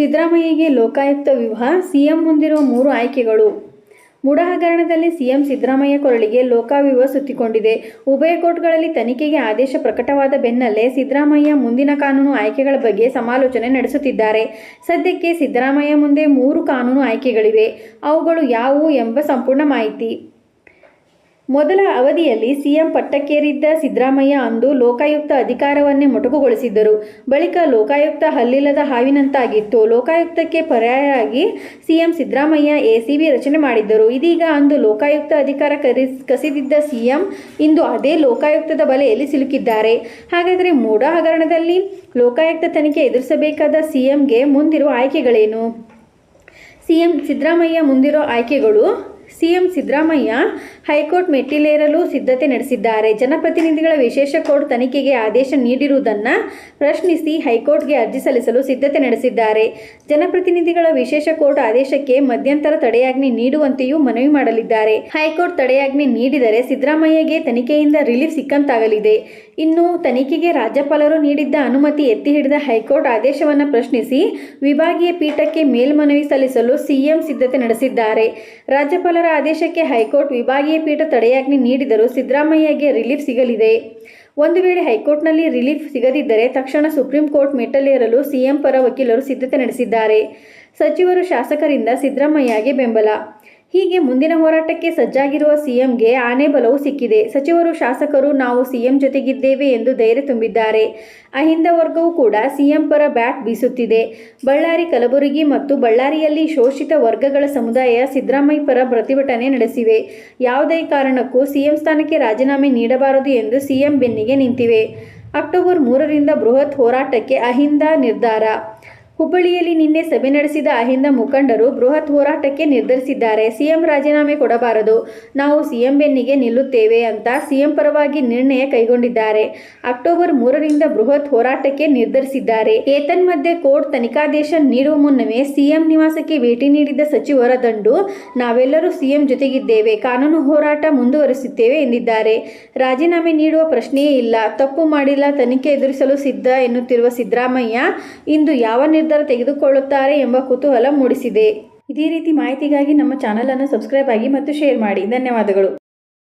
ಸಿದ್ದರಾಮಯ್ಯಗೆ ಲೋಕಾಯುಕ್ತ ವಿವಾಹ, ಸಿಎಂ ಮುಂದಿರುವ ಮೂರು ಆಯ್ಕೆಗಳು. ಮೂಡ ಹಗರಣದಲ್ಲಿ ಸಿಎಂ ಸಿದ್ದರಾಮಯ್ಯ ಕೊರಳಿಗೆ ಲೋಕಾವಿವ ಸುತ್ತಿಕೊಂಡಿದೆ. ಉಭಯ ಕೋರ್ಟ್ಗಳಲ್ಲಿ ತನಿಖೆಗೆ ಆದೇಶ ಪ್ರಕಟವಾದ ಬೆನ್ನಲ್ಲೇ ಸಿದ್ದರಾಮಯ್ಯ ಮುಂದಿನ ಕಾನೂನು ಆಯ್ಕೆಗಳ ಬಗ್ಗೆ ಸಮಾಲೋಚನೆ ನಡೆಸುತ್ತಿದ್ದಾರೆ. ಸದ್ಯಕ್ಕೆ ಸಿದ್ದರಾಮಯ್ಯ ಮುಂದೆ ಮೂರು ಕಾನೂನು ಆಯ್ಕೆಗಳಿವೆ. ಅವುಗಳು ಯಾವುವು ಎಂಬ ಸಂಪೂರ್ಣ ಮಾಹಿತಿ. ಮೊದಲ ಅವಧಿಯಲ್ಲಿ ಸಿಎಂ ಪಟ್ಟಕ್ಕೇರಿದ್ದ ಸಿದ್ದರಾಮಯ್ಯ ಅಂದು ಲೋಕಾಯುಕ್ತ ಅಧಿಕಾರವನ್ನೇ ಮೊಟಕುಗೊಳಿಸಿದ್ದರು. ಬಳಿಕ ಲೋಕಾಯುಕ್ತ ಹಲ್ಲಿಲ್ಲದ ಹಾವಿನಂತಾಗಿತ್ತು. ಲೋಕಾಯುಕ್ತಕ್ಕೆ ಪರ್ಯಾಯವಾಗಿ ಸಿಎಂ ಸಿದ್ದರಾಮಯ್ಯ ಎಸಿಬಿ ರಚನೆ ಮಾಡಿದ್ದರು. ಇದೀಗ ಅಂದು ಲೋಕಾಯುಕ್ತ ಅಧಿಕಾರ ಕರಿಸ್ ಕಸಿದಿದ್ದ ಸಿಎಂ ಇಂದು ಅದೇ ಲೋಕಾಯುಕ್ತದ ಬಲೆಯಲ್ಲಿ ಸಿಲುಕಿದ್ದಾರೆ. ಹಾಗಾದರೆ ಮೂಡ ಹಗರಣದಲ್ಲಿ ಲೋಕಾಯುಕ್ತ ತನಿಖೆ ಎದುರಿಸಬೇಕಾದ ಸಿಎಂಗೆ ಮುಂದಿರುವ ಆಯ್ಕೆಗಳೇನು? ಸಿಎಂ ಸಿದ್ದರಾಮಯ್ಯ ಮುಂದಿರೋ ಆಯ್ಕೆಗಳು ಸಿಎಂ ಸಿದ್ದರಾಮಯ್ಯ ಹೈಕೋರ್ಟ್ ಮೆಟ್ಟಿಲೇರಲು ಸಿದ್ಧತೆ ನಡೆಸಿದ್ದಾರೆ. ಜನಪ್ರತಿನಿಧಿಗಳ ವಿಶೇಷ ಕೋರ್ಟ್ ತನಿಖೆಗೆ ಆದೇಶ ನೀಡಿರುವುದನ್ನು ಪ್ರಶ್ನಿಸಿ ಹೈಕೋರ್ಟ್ಗೆ ಅರ್ಜಿ ಸಲ್ಲಿಸಲು ಸಿದ್ಧತೆ ನಡೆಸಿದ್ದಾರೆ. ಜನಪ್ರತಿನಿಧಿಗಳ ವಿಶೇಷ ಕೋರ್ಟ್ ಆದೇಶಕ್ಕೆ ಮಧ್ಯಂತರ ತಡೆಯಾಜ್ಞೆ ನೀಡುವಂತೆಯೂ ಮನವಿ ಮಾಡಲಿದ್ದಾರೆ. ಹೈಕೋರ್ಟ್ ತಡೆಯಾಜ್ಞೆ ನೀಡಿದರೆ ಸಿದ್ದರಾಮಯ್ಯಗೆ ತನಿಖೆಯಿಂದ ರಿಲೀಫ್ ಸಿಕ್ಕಂತಾಗಲಿದೆ. ಇನ್ನು ತನಿಖೆಗೆ ರಾಜ್ಯಪಾಲರು ನೀಡಿದ್ದ ಅನುಮತಿ ಎತ್ತಿ ಹಿಡಿದ ಹೈಕೋರ್ಟ್ ಆದೇಶವನ್ನು ಪ್ರಶ್ನಿಸಿ ವಿಭಾಗೀಯ ಪೀಠಕ್ಕೆ ಮೇಲ್ಮನವಿ ಸಲ್ಲಿಸಲು ಸಿಎಂ ಸಿದ್ಧತೆ ನಡೆಸಿದ್ದಾರೆ. ರಾಜ್ಯಪಾಲರ ಆದೇಶಕ್ಕೆ ಹೈಕೋರ್ಟ್ ವಿಭಾಗೀಯ ಪೀಠ ತಡೆಯಾಜ್ಞೆ ನೀಡಿದರೂ ಸಿದ್ದರಾಮಯ್ಯಗೆ ರಿಲೀಫ್ ಸಿಗಲಿದೆ. ಒಂದು ವೇಳೆ ಹೈಕೋರ್ಟ್ನಲ್ಲಿ ರಿಲೀಫ್ ಸಿಗದಿದ್ದರೆ ತಕ್ಷಣ ಸುಪ್ರೀಂ ಕೋರ್ಟ್ ಮೆಟ್ಟಲೇರಲು ಸಿಎಂ ಪರ ವಕೀಲರು ಸಿದ್ಧತೆ ನಡೆಸಿದ್ದಾರೆ. ಸಚಿವರು ಶಾಸಕರಿಂದ ಸಿದ್ದರಾಮಯ್ಯಗೆ ಬೆಂಬಲ. ಹೀಗೆ ಮುಂದಿನ ಹೋರಾಟಕ್ಕೆ ಸಜ್ಜಾಗಿರುವ ಸಿಎಂಗೆ ಆನೆ ಬಲವು ಸಿಕ್ಕಿದೆ. ಸಚಿವರು, ಶಾಸಕರು, ನಾವು ಸಿಎಂ ಜೊತೆಗಿದ್ದೇವೆ ಎಂದು ಧೈರ್ಯ ತುಂಬಿದ್ದಾರೆ. ಅಹಿಂದ ವರ್ಗವೂ ಕೂಡ ಸಿಎಂ ಪರ ಬ್ಯಾಟ್ ಬೀಸುತ್ತಿದೆ. ಬಳ್ಳಾರಿ ಕಲಬುರಗಿ ಮತ್ತು ಬಳ್ಳಾರಿಯಲ್ಲಿ ಶೋಷಿತ ವರ್ಗಗಳ ಸಮುದಾಯ ಸಿದ್ದರಾಮಯ್ಯ ಪರ ಪ್ರತಿಭಟನೆ ನಡೆಸಿವೆ. ಯಾವುದೇ ಕಾರಣಕ್ಕೂ ಸಿಎಂ ಸ್ಥಾನಕ್ಕೆ ರಾಜೀನಾಮೆ ನೀಡಬಾರದು ಎಂದು ಸಿಎಂ ಬೆನ್ನಿಗೆ ನಿಂತಿವೆ. ಅಕ್ಟೋಬರ್ ಮೂರರಿಂದ ಬೃಹತ್ ಹೋರಾಟಕ್ಕೆ ಅಹಿಂದ ನಿರ್ಧಾರ ಹುಬ್ಬಳ್ಳಿಯಲ್ಲಿ ನಿನ್ನೆ ಸಭೆ ನಡೆಸಿದ ಅಹಿಂದ ಮುಖಂಡರು ಬೃಹತ್ ಹೋರಾಟಕ್ಕೆ ನಿರ್ಧರಿಸಿದ್ದಾರೆ. ಸಿಎಂ ರಾಜೀನಾಮೆ ಕೊಡಬಾರದು. ನಾವು ಸಿಎಂ ಬೆನ್ನಿಗೆ ನಿಲ್ಲುತ್ತೇವೆ ಅಂತ ಸಿಎಂ ಪರವಾಗಿ ನಿರ್ಣಯ ಕೈಗೊಂಡಿದ್ದಾರೆ. ಅಕ್ಟೋಬರ್ ಮೂರರಿಂದ ಬೃಹತ್ ಹೋರಾಟಕ್ಕೆ ನಿರ್ಧರಿಸಿದ್ದಾರೆ. ಏತನ್ಮಧ್ಯೆ ಕೋರ್ಟ್ ತನಿಖಾದೇಶ ನೀಡುವ ಮುನ್ನವೇ ಸಿಎಂ ನಿವಾಸಕ್ಕೆ ಭೇಟಿ ನೀಡಿದ್ದ ಸಚಿವರ ದಂಡು ನಾವೆಲ್ಲರೂ ಸಿಎಂ ಜೊತೆಗಿದ್ದೇವೆ. ಕಾನೂನು ಹೋರಾಟ ಮುಂದುವರಿಸುತ್ತೇವೆ ಎಂದಿದ್ದಾರೆ. ರಾಜೀನಾಮೆ ನೀಡುವ ಪ್ರಶ್ನೆಯೇ ಇಲ್ಲ. ತಪ್ಪು ಮಾಡಿಲ್ಲ, ತನಿಖೆ ಎದುರಿಸಲು ಸಿದ್ಧ ಎನ್ನುತ್ತಿರುವ ಸಿದ್ದರಾಮಯ್ಯ ಇಂದು ಯಾವ ನಿರ್ಧಾರ ತೆಗೆದುಕೊಳ್ಳುತ್ತಾರೆ ಎಂಬ ಕುತೂಹಲ ಮೂಡಿಸಿದೆ. ಇದೇ ರೀತಿ ಮಾಹಿತಿಗಾಗಿ ನಮ್ಮ ಚಾನಲನ್ನು ಸಬ್ಸ್ಕ್ರೈಬ್ ಆಗಿ ಮತ್ತು ಶೇರ್ ಮಾಡಿ. ಧನ್ಯವಾದಗಳು.